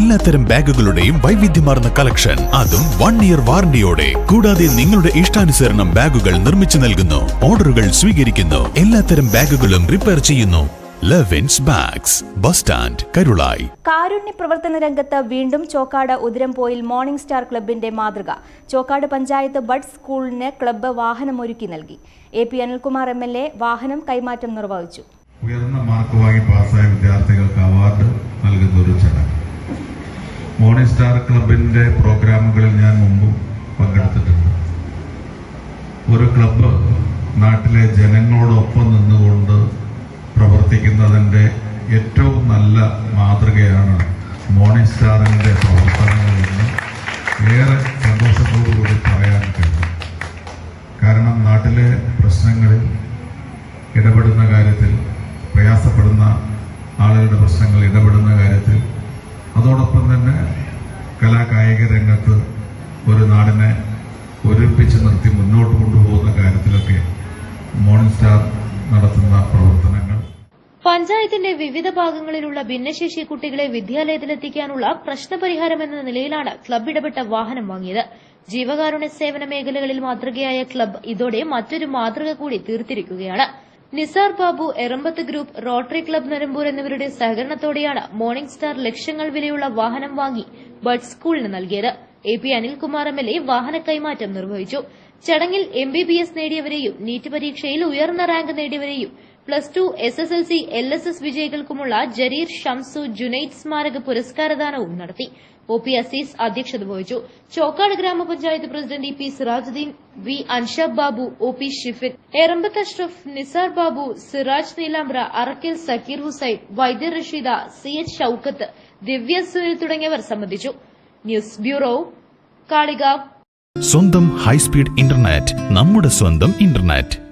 എല്ലാത്തരം ബാഗുകളുടെയും വൈവിധ്യമാർന്ന കളക്ഷൻ. അതും വൺ ഇയർ വാറണ്ടിയോടെ കൂടാതെ നിങ്ങളുടെ ഇഷ്ടാനുസരണം ബാഗുകൾ നിർമ്മിച്ചു നൽകുന്നു. ഓർഡറുകൾ സ്വീകരിക്കുന്നു. എല്ലാത്തരം ബാഗുകളും റിപ്പയർ ചെയ്യുന്നു. Levins bags bus stand Karulai കാരുണ്യ പ്രവർത്തന രംഗത്ത് വീണ്ടും ചോക്കാട് ഉതിരംപോയിൽ മോർണിംഗ് സ്റ്റാർ ക്ലബിന്റെ മാതൃക. ചോക്കാട് പഞ്ചായത്ത് ബഡ് സ്കൂളിന് ക്ലബ്ബ് വാഹനമൊരുക്കി നൽകി. A P Anilkumar M L A വാഹനം കൈമാറ്റം നിർവഹിച്ചു. ഉയർന്ന മാർക്ക് വാങ്ങി പാസ്സായ വിദ്യാർത്ഥികൾക്ക് അവാർഡ് നൽകുന്ന ഒരു ചടങ്ങ് മോർണിംഗ് സ്റ്റാർ ക്ലബിന്റെ പ്രോഗ്രാമുകളിൽ ഞാൻ മുമ്പും പങ്കെടുത്തിട്ടുണ്ട്. ഒരു ക്ലബ്ബ് നാട്ടിലെ ജനങ്ങളോടൊപ്പം നിന്നുകൊണ്ട് പ്രവർത്തിക്കുന്നതിന്റെ ഏറ്റവും നല്ല മാതൃകയാണ് മോർണിംഗ് സ്റ്റാറിന്റെ പ്രവർത്തനങ്ങളെന്ന് ഏറെ സന്തോഷത്തോടുകൂടി പറയാൻ കഴിയും. കാരണം നാട്ടിലെ പ്രശ്നങ്ങളിൽ ഇടപെടുന്ന കാര്യത്തിൽ പ്രയാസപ്പെടുന്ന ആളുകളുടെ പ്രശ്നങ്ങൾ ഇടപെടുന്ന കാര്യത്തിൽ അതോടൊപ്പം തന്നെ കലാകായിക രംഗത്ത് ഒരു നാടിനെ ഒരുമിപ്പിച്ച് നിർത്തി മുന്നോട്ട് കൊണ്ടുപോകുന്ന കാര്യത്തിലൊക്കെ മോർണിംഗ് സ്റ്റാർ നടത്തുന്ന പ്രവർത്തനങ്ങൾ. പഞ്ചായത്തിന്റെ വിവിധ ഭാഗങ്ങളിലുള്ള ഭിന്നശേഷി കുട്ടികളെ വിദ്യാലയത്തിലെത്തിക്കാനുള്ള പ്രശ്നപരിഹാരം എന്ന നിലയിലാണ് ക്ലബ് ഇടപെട്ട വാഹനം വാങ്ങിയത്. ജീവകാരുണ്യ സേവന മേഖലകളിൽ മാതൃകയായ ക്ലബ് ഇതോടെ മറ്റൊരു മാതൃക കൂടി തീർത്തിരിക്കുകയാണ്. Nisar Babu Erambath group rotary club Nilambur എന്നിവരുടെ സഹകരണത്തോടെയാണ് മോർണിംഗ് സ്റ്റാർ ലക്ഷങ്ങൾ വിലയുള്ള വാഹനം വാങ്ങി ബഡ് സ്കൂളിന് നൽകിയത്. A P Anilkumar M L A വാഹന കൈമാറ്റം നിർവഹിച്ചു. ചടങ്ങിൽ എം ബി ബി എസ് നേടിയവരെയും നീറ്റ് പരീക്ഷയിൽ ഉയർന്ന rank നേടിയവരെയും plus two S S L C L S S വിജയികൾക്കുമുള്ള Jareer Shamsu Junaid സ്മാരക പുരസ്കാരദാനവും നടത്തി. ഒ പി അസീസ് അധ്യക്ഷത വഹിച്ചു. ചോക്കാട് ഗ്രാമപഞ്ചായത്ത് president E P Sirajuddin V Anshab Babu O P Shifin Erambath Ashraf Nisar Babu Siraj Neelambra Arakkal Sakkir Hussain Vaidya Rasheeda C H Shoukath Divya Sunil തുടങ്ങിയവർ സംബന്ധിച്ചു. News bureau Kalikavu. സ്വന്തം high speed internet നമ്മുടെ സ്വന്തം internet.